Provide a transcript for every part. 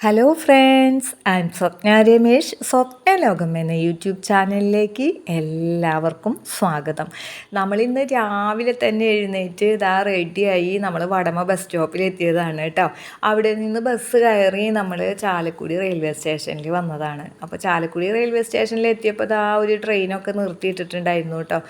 Hello friends M Swapna Ramesh Swapna Lokam എന്ന YouTube ചാനലിലേക്ക് എല്ലാവർക്കും സ്വാഗതം. നമ്മളിന്ന് രാവിലെ തന്നെ എഴുന്നേറ്റ് ഇതാ റെഡിയായി നമ്മൾ വടമ ബസ് സ്റ്റോപ്പിൽ എത്തിയതാണ് കേട്ടോ അവിടെ നിന്ന് ബസ് കയറി നമ്മൾ ചാലക്കുടി റെയിൽവേ സ്റ്റേഷനിൽ വന്നതാണ്. അപ്പോൾ ചാലക്കുടി റെയിൽവേ സ്റ്റേഷനിൽ എത്തിയപ്പോൾ ഇതാ ഒരു ട്രെയിനൊക്കെ നിർത്തിയിട്ടിട്ടുണ്ടായിരുന്നു കേട്ടോ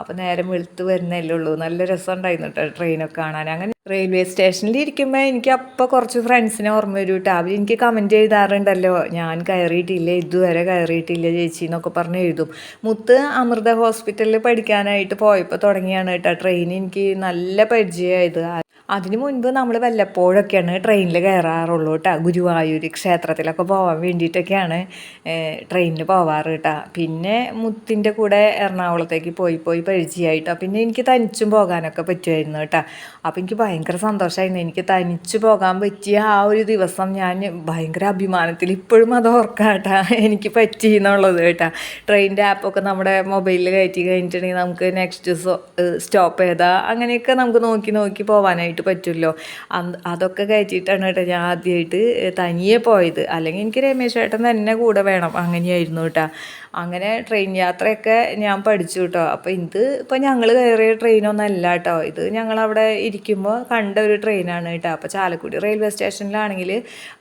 അപ്പോൾ നേരം വെളുത്ത് വരുന്നല്ലേ ഉള്ളൂ. നല്ല രസമുണ്ടായിരുന്നു കേട്ടോ ട്രെയിനൊക്കെ കാണാൻ. അങ്ങനെ റെയിൽവേ സ്റ്റേഷനിൽ ഇരിക്കുമ്പോൾ എനിക്ക് അപ്പോൾ കുറച്ച് ഫ്രണ്ട്സിനെ ഓർമ്മ വരും കേട്ടോ അവർ എനിക്ക് കമന്റ് ചെയ്താറുണ്ടല്ലോ ഞാൻ കയറിയിട്ടില്ല ഇതുവരെ കയറിയിട്ടില്ല ചേച്ചി എന്നൊക്കെ പറഞ്ഞ് എഴുതും. മുത്ത് അമൃത ഹോസ്പിറ്റലിൽ പഠിക്കാനായിട്ട് പോയപ്പോൾ തുടങ്ങിയാണ് കേട്ടോ ട്രെയിൻ എനിക്ക് നല്ല പരിചയമായത്. അതിന് മുൻപ് നമ്മൾ വല്ലപ്പോഴൊക്കെയാണ് ട്രെയിനിൽ കയറാറുള്ളൂ കേട്ടോ. ഗുരുവായൂർ ക്ഷേത്രത്തിലൊക്കെ പോകാൻ വേണ്ടിയിട്ടൊക്കെയാണ് ട്രെയിനിൽ പോവാറ് കേട്ടോ. പിന്നെ മുത്തിന്റെ കൂടെ എറണാകുളത്തേക്ക് പോയി പോയി പരിചയമായിട്ടോ. പിന്നെ എനിക്ക് തനിച്ചും പോകാനൊക്കെ പറ്റുമായിരുന്നു കേട്ടോ. അപ്പോൾ എനിക്ക് ഭയങ്കര സന്തോഷമായിരുന്നു എനിക്ക് തനിച്ച് പോകാൻ പറ്റിയ ആ ഒരു ദിവസം ഞാൻ ഭയങ്കര അഭിമാനത്തിൽ ഇപ്പോഴും അത് ഓർക്കാം കേട്ടോ. എനിക്ക് പറ്റി എന്നുള്ളത് കേട്ടോ. ട്രെയിനിന്റെ ആപ്പൊക്കെ നമ്മുടെ മൊബൈലിൽ കയറ്റി കഴിഞ്ഞിട്ടുണ്ടെങ്കിൽ നമുക്ക് നെക്സ്റ്റ് സ്റ്റോപ്പ് ചെയ്താൽ അങ്ങനെയൊക്കെ നമുക്ക് നോക്കി നോക്കി പോകാനായിട്ട് ആയിട്ട് പറ്റുമല്ലോ അതൊക്കെ കയറ്റിയിട്ടാണ് കേട്ടോ ഞാൻ ആദ്യമായിട്ട് തനിയെ പോയത്. അല്ലെങ്കിൽ എനിക്ക് രമേശ് ഏട്ടൻ തന്നെ കൂടെ വേണം. അങ്ങനെയായിരുന്നു കേട്ടോ. അങ്ങനെ ട്രെയിൻ യാത്രയൊക്കെ ഞാൻ പഠിച്ചു കേട്ടോ അപ്പോൾ ഇത് ഇപ്പോൾ ഞങ്ങൾ കയറിയ ട്രെയിനൊന്നല്ല കേട്ടോ ഇത് ഞങ്ങളവിടെ ഇരിക്കുമ്പോൾ കണ്ട ഒരു ട്രെയിനാണ് കേട്ടോ അപ്പോൾ ചാലക്കുടി റെയിൽവേ സ്റ്റേഷനിലാണെങ്കിൽ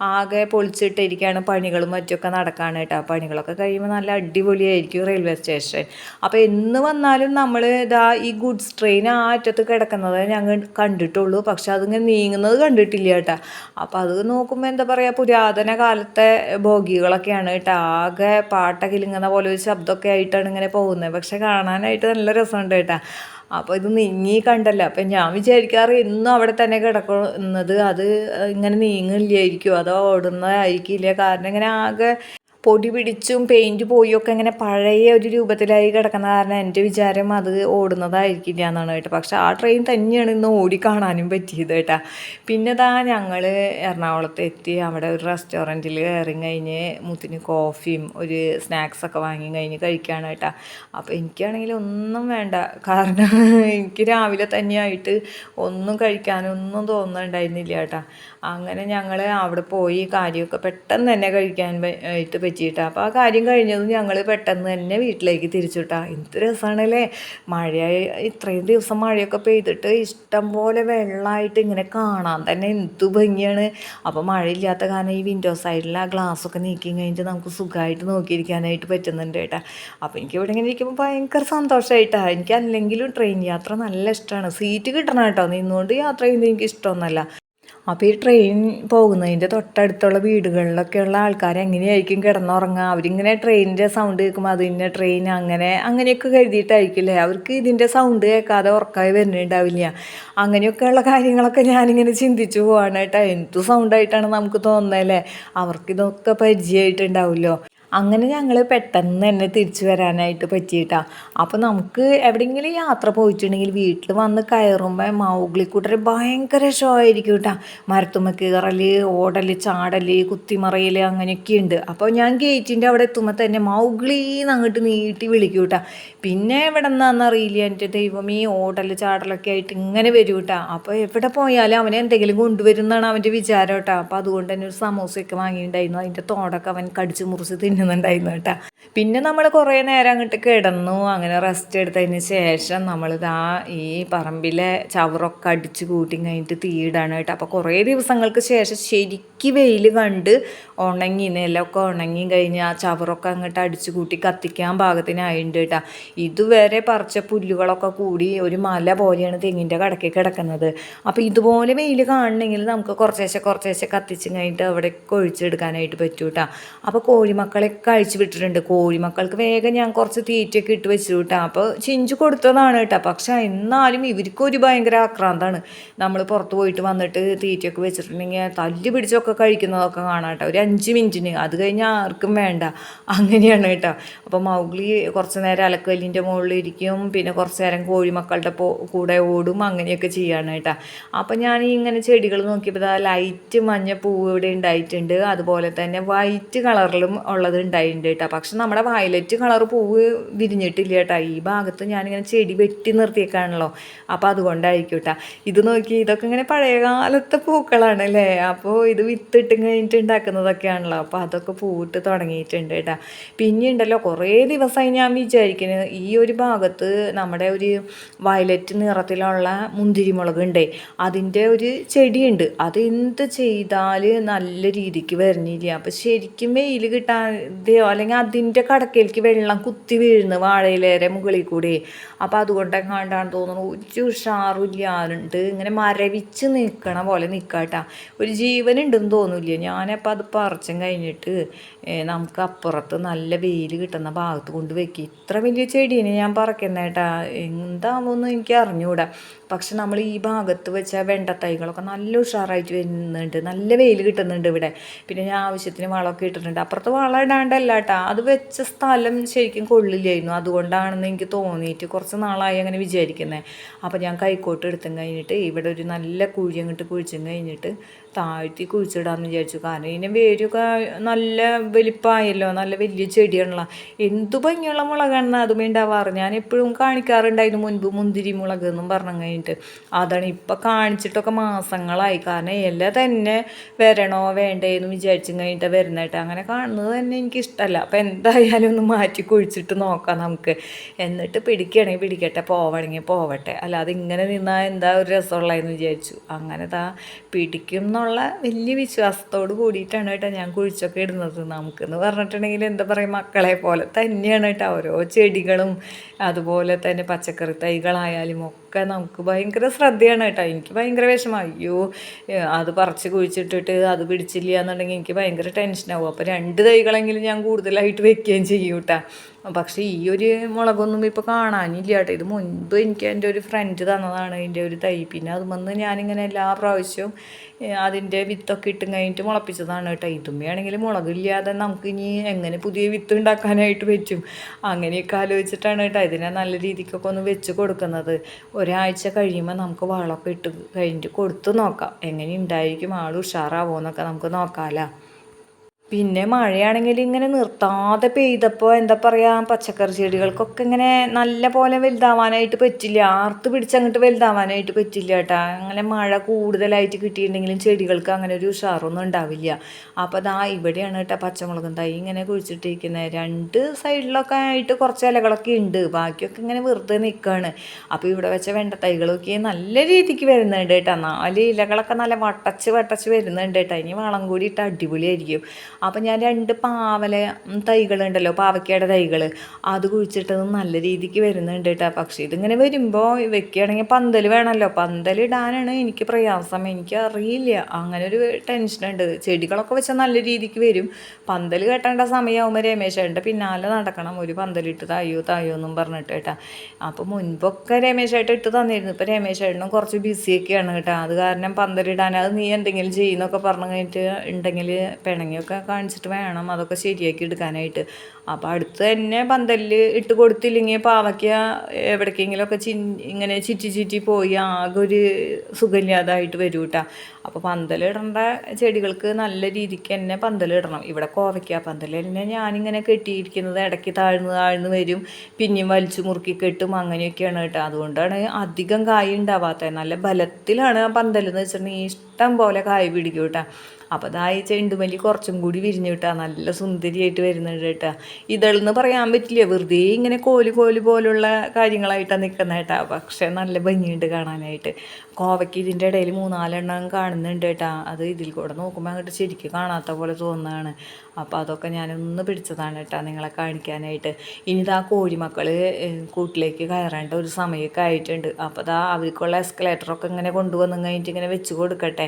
ആകെ പൊളിച്ചിട്ടിരിക്കുകയാണ് പണികളും മറ്റൊക്കെ നടക്കാണ് കേട്ടോ പണികളൊക്കെ കഴിയുമ്പോൾ നല്ല അടിപൊളിയായിരിക്കും റെയിൽവേ സ്റ്റേഷൻ അപ്പോൾ എന്ന് വന്നാലും നമ്മൾ ഇതാ ഈ ഗുഡ്സ് ട്രെയിൻ ആ അറ്റത്ത് കിടക്കുന്നത് ഞങ്ങൾ കണ്ടിട്ടുള്ളൂ. പക്ഷെ അതിങ്ങനെ നീങ്ങുന്നത് കണ്ടിട്ടില്ല കേട്ടോ അപ്പോൾ അത് നോക്കുമ്പോൾ എന്താ പറയുക പുരാതന കാലത്തെ ബോഗികളൊക്കെയാണ് കേട്ടോ ആകെ പാട്ട കിലുങ്ങുന്ന പോലെ ഒരു ശബ്ദമൊക്കെ ആയിട്ടാണ് ഇങ്ങനെ പോകുന്നത്. പക്ഷെ കാണാനായിട്ട് നല്ല രസമുണ്ട് കേട്ടാ. അപ്പോൾ ഇത് നീങ്ങി കണ്ടല്ലോ. അപ്പം ഞാൻ വിചാരിക്കാറ് ഇന്നും അവിടെ തന്നെ കിടക്കുന്നത് അത് ഇങ്ങനെ നീങ്ങില്ലായിരിക്കും അതോ ഓടുന്നതായിരിക്കില്ല? കാരണം ഇങ്ങനെ ആകെ പൊടി പിടിച്ചും പെയിന്റ് പോയൊക്കെ ഇങ്ങനെ പഴയ ഒരു രൂപത്തിലായി കിടക്കുന്ന കാരണം എന്റെ വിചാരം അത് ഓടുന്നതായിരിക്കില്ല എന്നാണ് കേട്ടോ. പക്ഷേ ആ ട്രെയിൻ തന്നെയാണ് ഇന്ന് ഓടി കാണാനും പറ്റിയത് കേട്ടോ. പിന്നെതാ ഞങ്ങൾ എറണാകുളത്ത് എത്തി. അവിടെ ഒരു റെസ്റ്റോറന്റിൽ കയറി കഴിഞ്ഞ് മുത്തിന് കോഫിയും ഒരു സ്നാക്സൊക്കെ വാങ്ങി കഴിഞ്ഞ് കഴിക്കുകയാണ് കേട്ടോ. അപ്പോൾ എനിക്കാണെങ്കിൽ ഒന്നും വേണ്ട. കാരണം എനിക്ക് രാവിലെ തന്നെയായിട്ട് ഒന്നും കഴിക്കാനൊന്നും തോന്നുന്നുണ്ടായിരുന്നില്ല കേട്ടോ. അങ്ങനെ ഞങ്ങൾ അവിടെ പോയി കാര്യമൊക്കെ പെട്ടെന്ന് തന്നെ കഴിക്കാൻ ആയിട്ട് പറ്റിയിട്ടാ. അപ്പോൾ ആ കാര്യം കഴിഞ്ഞതും ഞങ്ങൾ പെട്ടെന്ന് തന്നെ വീട്ടിലേക്ക് തിരിച്ചുവിട്ടാ എന്ത് രസമാണല്ലേ മഴ ഇത്രയും ദിവസം മഴയൊക്കെ പെയ്തിട്ട് ഇഷ്ടം പോലെ വെള്ളമായിട്ട് ഇങ്ങനെ കാണാൻ തന്നെ എന്ത് ഭംഗിയാണ്. അപ്പോൾ മഴയില്ലാത്ത കാരണം ഈ വിൻഡോ സൈഡിൽ ആ ഗ്ലാസ്സൊക്കെ നീക്കി കഴിഞ്ഞിട്ട് നമുക്ക് സുഖമായിട്ട് നോക്കിയിരിക്കാനായിട്ട് പറ്റുന്നുണ്ട് കേട്ടോ. അപ്പോൾ എനിക്ക് ഇവിടെ ഇങ്ങനെ ഇരിക്കുമ്പോൾ ഭയങ്കര സന്തോഷമായിട്ടാണ് എനിക്ക് അല്ലെങ്കിലും ട്രെയിൻ യാത്ര നല്ല ഇഷ്ടമാണ് സീറ്റ് കിട്ടണം കേട്ടോ. നിന്നുകൊണ്ട് യാത്ര ചെയ്യുന്നത് എനിക്ക് ഇഷ്ടമൊന്നുമല്ല. അപ്പോൾ ഈ ട്രെയിൻ പോകുന്നതിന്റെ തൊട്ടടുത്തുള്ള വീടുകളിലൊക്കെയുള്ള ആൾക്കാർ എങ്ങനെയായിരിക്കും കിടന്നുറങ്ങുക? അവരിങ്ങനെ ട്രെയിനിന്റെ സൗണ്ട് കേൾക്കുമ്പോൾ അതിന്റെ ട്രെയിൻ അങ്ങനെ അങ്ങനെയൊക്കെ കരുതിയിട്ടായിരിക്കില്ലേ? അവർക്ക് ഇതിന്റെ സൗണ്ട് കേൾക്കാതെ ഉറക്കമായി വരുന്നുണ്ടാവില്ല. അങ്ങനെയൊക്കെയുള്ള കാര്യങ്ങളൊക്കെ ഞാനിങ്ങനെ ചിന്തിച്ചു പോവാണ് കേട്ടോ. എന്ത് സൗണ്ടായിട്ടാണ് നമുക്ക് തോന്നുന്നത് അല്ലേ? അവർക്കിതൊക്കെ പരിചയമായിട്ടുണ്ടാവുമല്ലോ. അങ്ങനെ ഞങ്ങൾ പെട്ടെന്ന് തന്നെ തിരിച്ചു വരാനായിട്ട് പറ്റിയിട്ടാ. അപ്പോൾ നമുക്ക് എവിടെയെങ്കിലും യാത്ര പോയിട്ടുണ്ടെങ്കിൽ വീട്ടിൽ വന്ന് കയറുമ്പോൾ മൗഗ്ലിക്കൂട്ടർ ഭയങ്കര ഷോ ആയിരിക്കും കേട്ടോ മരത്തുമ്മ കയറൽ ഓടൽ ചാടൽ കുത്തിമറയൽ അങ്ങനെയൊക്കെ ഉണ്ട് അപ്പോൾ ഞാൻ ഗേറ്റിന്റെ അവിടെ എത്തുമ്പോൾ തന്നെ മൗഗ്ലീന്ന് അങ്ങോട്ട് നീട്ടി വിളിക്കും കേട്ടോ പിന്നെ എവിടെ നിന്നാണെന്നറിയില്ല എന്റെ ദൈവം ഈ ഓടൽ ചാടലൊക്കെ ആയിട്ട് ഇങ്ങനെ വരും കേട്ടോ അപ്പോൾ എവിടെ പോയാലും അവനെ എന്തെങ്കിലും കൊണ്ടുവരുന്നതാണ് അവന്റെ വിചാരം കേട്ടോ അപ്പോൾ അതുകൊണ്ട് തന്നെ ഒരു സമോസയൊക്കെ വാങ്ങിയിട്ടുണ്ടായിരുന്നു. അതിന്റെ തോടൊക്കെ അവൻ കടിച്ച് മുറിച്ച് തിന്നു തിന്നുന്നുണ്ടായിരുന്നു കേട്ടോ. പിന്നെ നമ്മൾ കുറേ നേരം അങ്ങോട്ട് കിടന്നു അങ്ങനെ റെസ്റ്റ് എടുത്തതിന് ശേഷം നമ്മൾ നമ്മളിതാ ഈ പറമ്പിലെ ചവറൊക്കെ അടിച്ച് കൂട്ടി കഴിഞ്ഞിട്ട് തീയിടാണ് കേട്ടോ. അപ്പോൾ കുറേ ദിവസങ്ങൾക്ക് ശേഷം ശരിക്ക് വെയിൽ കണ്ട് ഉണങ്ങി നെല്ലൊക്കെ ഉണങ്ങി കഴിഞ്ഞ് ആ ചവറൊക്കെ അങ്ങോട്ട് അടിച്ച് കൂട്ടി കത്തിക്കാൻ പാകത്തിനായിട്ടുണ്ട് കേട്ടോ. ഇതുവരെ പറിച്ച പുല്ലുകളൊക്കെ കൂടി ഒരു മല പോലെയാണ് തെങ്ങിന്റെ കടക്ക് കിടക്കുന്നത്. അപ്പോൾ ഇതുപോലെ വെയിൽ കാണണമെങ്കിൽ നമുക്ക് കുറച്ചേശ്ശെ കുറച്ചേശ്ശെ കത്തിച്ച് കഴിഞ്ഞിട്ട് അവിടെ ഒഴിച്ചെടുക്കാനായിട്ട് പറ്റൂ കേട്ടോ. അപ്പോൾ കോഴിമക്കളെ കഴിച്ചു വിട്ടിട്ടുണ്ട് കോഴിമക്കൾക്ക് വേഗം ഞാൻ കുറച്ച് തീറ്റയൊക്കെ ഇട്ട് വെച്ചു കേട്ടോ. അപ്പോൾ ചിഞ്ചു കൊടുത്തതാണ് കേട്ടോ. പക്ഷെ എന്നാലും ഇവർക്കൊരു ഭയങ്കര ആക്രാന്താണ്. നമ്മൾ പുറത്ത് പോയിട്ട് വന്നിട്ട് തീറ്റയൊക്കെ വെച്ചിട്ടുണ്ടെങ്കിൽ തല്ലി പിടിച്ചൊക്കെ കഴിക്കുന്നതൊക്കെ കാണാം കേട്ടോ. ഒരു അഞ്ച് മിനിറ്റിന്. അത് കഴിഞ്ഞാൽ ആർക്കും വേണ്ട. അങ്ങനെയാണ് കേട്ടോ. അപ്പോൾ മൗഗ്ലി കുറച്ച് നേരം അലക്കല്ലിന്റെ മുകളിൽ ഇരിക്കും. പിന്നെ കുറച്ച് നേരം കോഴിമക്കളുടെ കൂടെ ഓടും. അങ്ങനെയൊക്കെ ചെയ്യാണ് കേട്ടോ. അപ്പോൾ ഞാൻ ഇങ്ങനെ ചെടികൾ നോക്കിയപ്പോൾ ലൈറ്റ് മഞ്ഞ പൂവ് ഇവിടെ ഉണ്ടായിട്ടുണ്ട്. അതുപോലെ തന്നെ വൈറ്റ് കളറിലും ഉള്ളത് മുളക് കേട്ടോ. പക്ഷെ നമ്മുടെ വയലറ്റ് കളർ പൂവ് വിരിഞ്ഞിട്ടില്ല കേട്ടോ. ഈ ഭാഗത്ത് ഞാനിങ്ങനെ ചെടി വെട്ടി നിർത്തിയേക്കാണല്ലോ. അപ്പോൾ അതുകൊണ്ടായിരിക്കും കേട്ടോ. ഇത് നോക്കി ഇതൊക്കെ ഇങ്ങനെ പഴയ കാലത്തെ പൂക്കളാണ് അല്ലേ? അപ്പോൾ ഇത് വിത്തിട്ട് കഴിഞ്ഞിട്ട് ഉണ്ടാക്കുന്നതൊക്കെയാണല്ലോ. അപ്പോൾ അതൊക്കെ പൂവിട്ട് തുടങ്ങിയിട്ടുണ്ട് കേട്ടോ. പിന്നെ ഉണ്ടല്ലോ കുറേ ദിവസമായി ഞാൻ വിചാരിക്കുന്നത് ഈ ഒരു ഭാഗത്ത് നമ്മുടെ ഒരു വയലറ്റ് നിറത്തിലുള്ള മുന്തിരിമുളക് ഉണ്ട് അതിന്റെ ഒരു ചെടിയുണ്ട്. അത് എന്ത് ചെയ്താൽ നല്ല രീതിക്ക് വരുന്നില്ല അപ്പോൾ ശരിക്കും വെയിൽ കിട്ടാതെയോ അല്ലെങ്കിൽ അതിന്റെ കടക്കയിലേക്ക് വെള്ളം കുത്തി വീഴുന്ന വാഴയിലേറെ മുകളിൽ കൂടി. അപ്പോൾ അതുകൊണ്ടെങ്ങാണ്ടാണ് തോന്നുന്നത് ഒരു ഉഷാറില്ലാണ്ട് ഇങ്ങനെ മരവിച്ച് നിൽക്കണ പോലെ നിൽക്കാട്ടാ ഒരു ജീവനുണ്ടെന്ന് തോന്നില്ല. ഞാനപ്പോൾ അത് പറിച്ചും കഴിഞ്ഞിട്ട് നമുക്ക് അപ്പുറത്ത് നല്ല വെയിൽ കിട്ടുന്ന ഭാഗത്ത് കൊണ്ട് വെക്കി. ഇത്ര വലിയ ചെടീനെ ഞാൻ പറക്കുന്നേട്ടാ. എന്താവുമെന്ന് എനിക്ക് അറിഞ്ഞുകൂടാ പക്ഷെ നമ്മൾ ഈ ഭാഗത്ത് വെച്ച വെണ്ട തൈകളൊക്കെ നല്ല ഉഷാറായിട്ട് വരുന്നുണ്ട്. നല്ല വെയിൽ കിട്ടുന്നുണ്ട് ഇവിടെ. പിന്നെ ഞാൻ ആവശ്യത്തിന് വളമൊക്കെ ഇട്ടിട്ടുണ്ട്. അപ്പുറത്ത് വളം ഇടാണ്ടല്ല കേട്ടോ. അത് വെച്ച സ്ഥലം ശരിക്കും കൊള്ളില്ലായിരുന്നു. അതുകൊണ്ടാണെന്ന് എനിക്ക് തോന്നിയിട്ട് കുറച്ച് നാളായി അങ്ങനെ വിചാരിക്കുന്നത് അപ്പോൾ ഞാൻ കൈക്കോട്ട് എടുത്തും കഴിഞ്ഞിട്ട് ഇവിടെ ഒരു നല്ല കുഴി അങ്ങോട്ട് കുഴിച്ചും കഴിഞ്ഞിട്ട് താഴ്ത്തി കുഴിച്ചിടാമെന്ന് വിചാരിച്ചു. കാരണം ഇതിന് വേരൊക്കെ നല്ല വലിപ്പമായല്ലോ നല്ല വലിയ ചെടിയാണല്ലോ. എന്തു ഭംഗിയുള്ള മുളകാണ് അതുമേ ഉണ്ടാവാറ്. ഞാൻ എപ്പോഴും കാണിക്കാറുണ്ടായിരുന്നു മുൻപ് മുന്തിരി മുളക് എന്നും പറഞ്ഞു കഴിഞ്ഞിട്ട്. അതാണ് ഇപ്പം കാണിച്ചിട്ടൊക്കെ മാസങ്ങളായി. കാരണം ഇല തന്നെ വരണോ വേണ്ടേ എന്ന് വിചാരിച്ചു കഴിഞ്ഞിട്ട് വരുന്നതായിട്ട് അങ്ങനെ കാണുന്നത് തന്നെ എനിക്ക് അപ്പം എന്തായാലും ഒന്ന് മാറ്റി കുഴിച്ചിട്ട് നോക്കാം നമുക്ക്. എന്നിട്ട് പിടിക്കണമെങ്കിൽ പിടിക്കട്ടെ. പോവണമെങ്കിൽ പോവട്ടെ. അല്ലാതെ ഇങ്ങനെ നിന്നാൽ എന്താ ഒരു രസമുള്ളതെന്ന് വിചാരിച്ചു. അങ്ങനെ താ പിടിക്കും വലിയ വിശ്വാസത്തോട് കൂടിയിട്ടാണ് കേട്ടോ ഞാൻ കുഴിച്ചൊക്കെ ഇടുന്നത്. നമുക്കെന്ന് പറഞ്ഞിട്ടുണ്ടെങ്കിൽ എന്താ പറയുക മക്കളെ പോലെ തന്നെയാണ് കേട്ടോ ഓരോ ചെടികളും അതുപോലെ തന്നെ പച്ചക്കറി തൈകളായാലും ഒക്കെ നമുക്ക് ഭയങ്കര ശ്രദ്ധയാണ് കേട്ടോ. എനിക്ക് ഭയങ്കര വിഷമം. അയ്യോ അത് പറിച്ച് കുഴിച്ചിട്ടിട്ട് അത് പിടിച്ചില്ല എന്നുണ്ടെങ്കിൽ എനിക്ക് ഭയങ്കര ടെൻഷനാവും അപ്പോൾ രണ്ട് തൈകളെങ്കിലും ഞാൻ കൂടുതലായിട്ട് വെക്കുകയും ചെയ്യും കേട്ടോ. പക്ഷേ ഈ ഒരു മുളകൊന്നും ഇപ്പോൾ കാണാനില്ല കേട്ടോ. ഇത് മുൻപ് എനിക്ക് എന്റെ ഒരു ഫ്രണ്ട് തന്നതാണ് ഇതിന്റെ ഒരു തൈ. പിന്നെ അത് വന്ന് ഞാനിങ്ങനെ എല്ലാ പ്രാവശ്യവും അതിന്റെ വിത്തൊക്കെ ഇട്ടും കഴിഞ്ഞിട്ട് മുളപ്പിച്ചതാണ് കേട്ടോ. ഇതുമ്മയാണെങ്കിൽ മുളകില്ലാതെ നമുക്ക് ഇനി എങ്ങനെ പുതിയ വിത്ത് ഉണ്ടാക്കാനായിട്ട് പറ്റും? അങ്ങനെയൊക്കെ ആലോചിച്ചിട്ടാണ് കേട്ടോ ഇതിനെ നല്ല രീതിക്കൊക്കെ ഒന്ന് വെച്ച് കൊടുക്കുന്നത്. ഒരാഴ്ച കഴിയുമ്പോൾ നമുക്ക് വളമൊക്കെ ഇട്ട് കഴിഞ്ഞിട്ട് കൊടുത്ത് നോക്കാം. എങ്ങനെ ഉണ്ടായിരിക്കും? ആൾ ഉഷാറാവോ എന്നൊക്കെ നമുക്ക് നോക്കാമല്ലോ പിന്നെ മഴയാണെങ്കിൽ ഇങ്ങനെ നിർത്താതെ പെയ്തപ്പോൾ എന്താ പറയുക പച്ചക്കറി ചെടികൾക്കൊക്കെ ഇങ്ങനെ നല്ല പോലെ വലുതാവാനായിട്ട് പറ്റില്ല. ആർത്ത് പിടിച്ചങ്ങോട്ട് വലുതാവാനായിട്ട് പറ്റില്ല കേട്ടോ. അങ്ങനെ മഴ കൂടുതലായിട്ട് കിട്ടിയിട്ടുണ്ടെങ്കിലും ചെടികൾക്ക് അങ്ങനെ ഒരു ഉഷാറൊന്നും ഉണ്ടാവില്ല. അപ്പോൾ അതാ ഇവിടെയാണ് കേട്ടോ പച്ചമുളകും തൈ ഇങ്ങനെ കുഴിച്ചിട്ടിരിക്കുന്നത് രണ്ട് സൈഡിലൊക്കെ ആയിട്ട് കുറച്ച് ഇലകളൊക്കെ ഉണ്ട്. ബാക്കിയൊക്കെ ഇങ്ങനെ വെറുതെ നിൽക്കുകയാണ് അപ്പോൾ ഇവിടെ വെച്ച വെണ്ട തൈകളൊക്കെ നല്ല രീതിക്ക് വരുന്നുണ്ട് കേട്ടോ. നാല് ഇലകളൊക്കെ നല്ല വട്ടച്ച് വട്ടച്ച് വരുന്നുണ്ട് കേട്ടോ. ഇനി വളം കൂടി ഇട്ട് അടിപൊളിയായിരിക്കും. അപ്പം ഞാൻ രണ്ട് പാവല തൈകളുണ്ടല്ലോ പാവയ്ക്കയുടെ തൈകൾ അത് കുഴിച്ചിട്ടത് നല്ല രീതിക്ക് വരുന്നുണ്ട് കേട്ടോ പക്ഷേ ഇതിങ്ങനെ വരുമ്പോൾ വെക്കുകയാണെങ്കിൽ പന്തൽ വേണമല്ലോ പന്തൽ ഇടാനാണ് എനിക്ക് പ്രയാസം. എനിക്ക് അറിയില്ല അങ്ങനെ ഒരു ടെൻഷനുണ്ട് ചെടികളൊക്കെ വെച്ചാൽ നല്ല രീതിക്ക് വരും. പന്തൽ കെട്ടേണ്ട സമയമാകുമ്പോൾ രമേശേട്ടന്റെ പിന്നാലെ നടക്കണം. ഒരു പന്തലിട്ട് തായോ തായോ എന്നും പറഞ്ഞിട്ട് കേട്ടാ അപ്പോൾ മുൻപൊക്കെ രമേശേട്ടൻ ഇട്ട് തന്നിരുന്നു. ഇപ്പോൾ രമേശേട്ടനും കുറച്ച് ബിസിയൊക്കെയാണ് കേട്ടോ അത് കാരണം പന്തലിടാൻ അത് നീ എന്തെങ്കിലും ചെയ്യുന്നൊക്കെ പറഞ്ഞു കഴിഞ്ഞിട്ട് ഉണ്ടെങ്കിൽ പിണങ്ങിയൊക്കെ കാണിച്ചിട്ട് വേണം അതൊക്കെ ശരിയാക്കി എടുക്കാനായിട്ട്. അപ്പോൾ അടുത്ത് തന്നെ പന്തലിൽ ഇട്ട് കൊടുത്തില്ലെങ്കിൽ പാവയ്ക്ക എവിടേക്കെങ്കിലുമൊക്കെ ചി ഇങ്ങനെ ചിറ്റി ചിറ്റി പോയി ആകെ ഒരു സുഖമില്ലാതായിട്ട് വരും കേട്ടോ അപ്പോൾ പന്തലിടേണ്ട ചെടികൾക്ക് നല്ല രീതിക്ക് തന്നെ പന്തലിടണം ഇവിടെ കോവയ്ക്ക പന്തൽ തന്നെ ഞാനിങ്ങനെ കെട്ടിയിരിക്കുന്നത് ഇടയ്ക്ക് താഴ്ന്ന് താഴ്ന്ന് വരും. പിന്നെയും വലിച്ചു മുറുക്കി കെട്ടും അങ്ങനെയൊക്കെയാണ് കേട്ടോ. അതുകൊണ്ടാണ് അധികം കായ ഉണ്ടാവാത്തത്. നല്ല ബലത്തിലാണ് ആ പന്തലെന്ന് വെച്ചിട്ടുണ്ടെങ്കിൽ ഇഷ്ടം പോലെ കായ പിടിക്കും കേട്ടോ. അപ്പോൾ അതാ ഈ ചെണ്ടുമല്ലി കുറച്ചും കൂടി വിരിഞ്ഞു കിട്ടുക നല്ല സുന്ദരിയായിട്ട് വരുന്നുണ്ട് കേട്ടാ. ഇതളെന്ന് പറയാൻ പറ്റില്ല. വെറുതെ ഇങ്ങനെ കോലി കോലി പോലുള്ള കാര്യങ്ങളായിട്ടാണ് നിൽക്കുന്നത് കേട്ടാ. പക്ഷേ നല്ല ഭംഗിയുണ്ട് കാണാനായിട്ട്. കോവയ്ക്ക് ഇതിന്റെ ഇടയിൽ മൂന്നാലെണ്ണം കാണുന്നുണ്ട് കേട്ടാ. അത് ഇതിൽ കൂടെ നോക്കുമ്പോൾ അങ്ങോട്ട് ശരിക്കും കാണാത്ത പോലെ തോന്നുന്നതാണ് അപ്പോൾ അതൊക്കെ ഞാനൊന്ന് പിടിച്ചതാണ് കേട്ടോ നിങ്ങളെ കാണിക്കാനായിട്ട്. ഇനി ഇതാ കോഴിമക്കൾ കൂട്ടിലേക്ക് കയറേണ്ട ഒരു സമയമൊക്കെ ആയിട്ടുണ്ട്. അപ്പോൾ അതാ അവർക്കുള്ള എസ്കലേറ്ററൊക്കെ ഇങ്ങനെ കൊണ്ടുവന്നു കഴിഞ്ഞിട്ട് ഇങ്ങനെ വെച്ച് കൊടുക്കട്ടെ.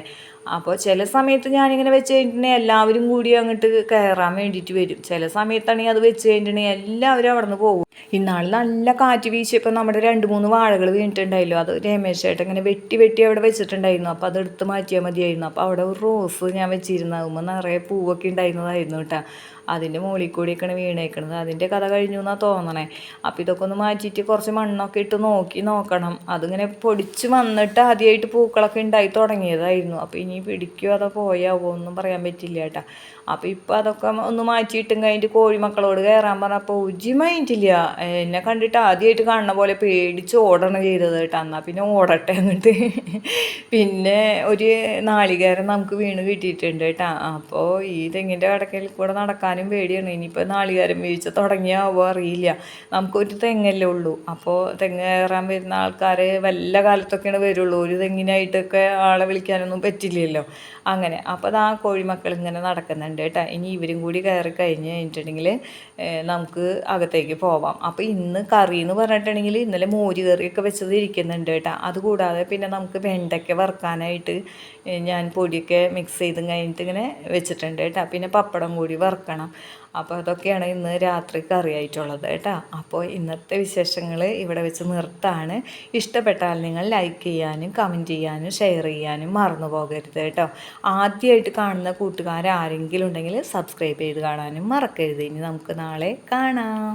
അപ്പോൾ ചില സമയത്ത് ഞാനിങ്ങനെ വെച്ച് കഴിഞ്ഞിട്ടുണ്ടെങ്കിൽ എല്ലാവരും കൂടി അങ്ങോട്ട് കയറാൻ വേണ്ടിയിട്ട് വരും. ചില സമയത്താണെങ്കിൽ അത് വെച്ച് കഴിഞ്ഞിട്ടുണ്ടെങ്കിൽ എല്ലാവരും അവിടെ നിന്ന് പോകും. ഇന്നാൾ നല്ല കാറ്റ് വീശിയപ്പോൾ നമ്മുടെ രണ്ട് മൂന്ന് വാഴകൾ വീണിട്ടുണ്ടായില്ലോ. അത് രമേശ് ചേട്ടൻ ഇങ്ങനെ വെട്ടി വെട്ടി അവിടെ വെച്ചിട്ടുണ്ടായിരുന്നു. അപ്പോൾ അത് എടുത്ത് മാറ്റിയാൽ മതിയായിരുന്നു. അപ്പോൾ അവിടെ ഒരു റോസ് ഞാൻ വെച്ചിരുന്നാകുമ്പോൾ നിറയെ പൂവൊക്കെ ഉണ്ടായിരുന്നതായിരുന്നു കേട്ടോ. അതിന്റെ മുകളിൽ കൂടിയൊക്കെയാണ് വീണേക്കണത്. അതിന്റെ കഥ കഴിഞ്ഞു എന്നാണ് തോന്നണേ. അപ്പോൾ ഇതൊക്കെ ഒന്ന് മാറ്റിയിട്ട് കുറച്ച് മണ്ണൊക്കെ ഇട്ട് നോക്കി നോക്കണം. അതിങ്ങനെ പൊടിച്ച് വന്നിട്ട് ആദ്യമായിട്ട് പൂക്കളൊക്കെ ഉണ്ടായി തുടങ്ങിയതായിരുന്നു. അപ്പോൾ ഇനി പിടിക്കുമോ അതോ പോയാവോ ഒന്നും പറയാൻ പറ്റില്ല കേട്ടോ. അപ്പോൾ ഇപ്പോൾ അതൊക്കെ ഒന്ന് മാറ്റിയിട്ടും കഴിഞ്ഞിട്ട് കോഴിമക്കളോട് കയറാൻ പറഞ്ഞപ്പോൾ ഉജി മൈൻഡില്ല എന്നെ കണ്ടിട്ട് ആദ്യമായിട്ട് കാണുന്ന പോലെ പേടിച്ച് ഓടണം ചെയ്തത് കേട്ടോ എന്നാൽ പിന്നെ ഓടട്ടെ എന്നിട്ട് പിന്നെ ഒരു നാളികേരം നമുക്ക് വീണ് കിട്ടിയിട്ടുണ്ട് കേട്ടോ. അപ്പോൾ ഈ തെങ്ങിന്റെ കടക്കയിൽ കൂടെ നടക്കാനും പേടിയാണ്. ഇനിയിപ്പോൾ നാളികേരം വീഴ്ച തുടങ്ങിയാവോ അറിയില്ല. നമുക്കൊരു തെങ്ങല്ലേ ഉള്ളൂ. അപ്പോൾ തെങ്ങ് കയറാൻ വരുന്ന ആൾക്കാർ വല്ല കാലത്തൊക്കെയാണ് വരുള്ളൂ. ഒരു തെങ്ങിനായിട്ടൊക്കെ ആളെ വിളിക്കാനൊന്നും പറ്റില്ലല്ലോ. അങ്ങനെ. അപ്പോൾ ആ കോഴിമക്കൾ ഇങ്ങനെ നടക്കുന്നുണ്ട് കേട്ടോ. ഇനി ഇവരും കൂടി കയറി കഴിഞ്ഞ് കഴിഞ്ഞിട്ടുണ്ടെങ്കിൽ നമുക്ക് അകത്തേക്ക് പോവാം. അപ്പോൾ ഇന്ന് കറി എന്ന് പറഞ്ഞിട്ടുണ്ടെങ്കിൽ ഇന്നലെ മോര് കറിയൊക്കെ വെച്ചത് ഇരിക്കുന്നുണ്ട് കേട്ടോ. അതുകൂടാതെ പിന്നെ നമുക്ക് വെണ്ടയ്ക്ക വറുക്കാനായിട്ട് ഞാൻ പൊടിയൊക്കെ മിക്സ് ചെയ്ത് കഴിഞ്ഞിട്ട് ഇങ്ങനെ വെച്ചിട്ടുണ്ട് കേട്ടോ. പിന്നെ പപ്പടം കൂടി വറുക്കണം. അപ്പോൾ അതൊക്കെയാണ് ഇന്ന് രാത്രി കറിയായിട്ടുള്ളത് കേട്ടോ. അപ്പോൾ ഇന്നത്തെ വിശേഷങ്ങൾ ഇവിടെ വെച്ച് നിർത്താണ്. ഇഷ്ടപ്പെട്ടാൽ നിങ്ങൾ ലൈക്ക് ചെയ്യാനും കമന്റ് ചെയ്യാനും ഷെയർ ചെയ്യാനും മറന്നു പോകരുത് കേട്ടോ. ആദ്യമായിട്ട് കാണുന്ന കൂട്ടുകാരാരെങ്കിലും ഉണ്ടെങ്കിൽ സബ്സ്ക്രൈബ് ചെയ്ത് കാണാനും മറക്കരുത്. ഇനി നമുക്ക് നാളെ കാണാം.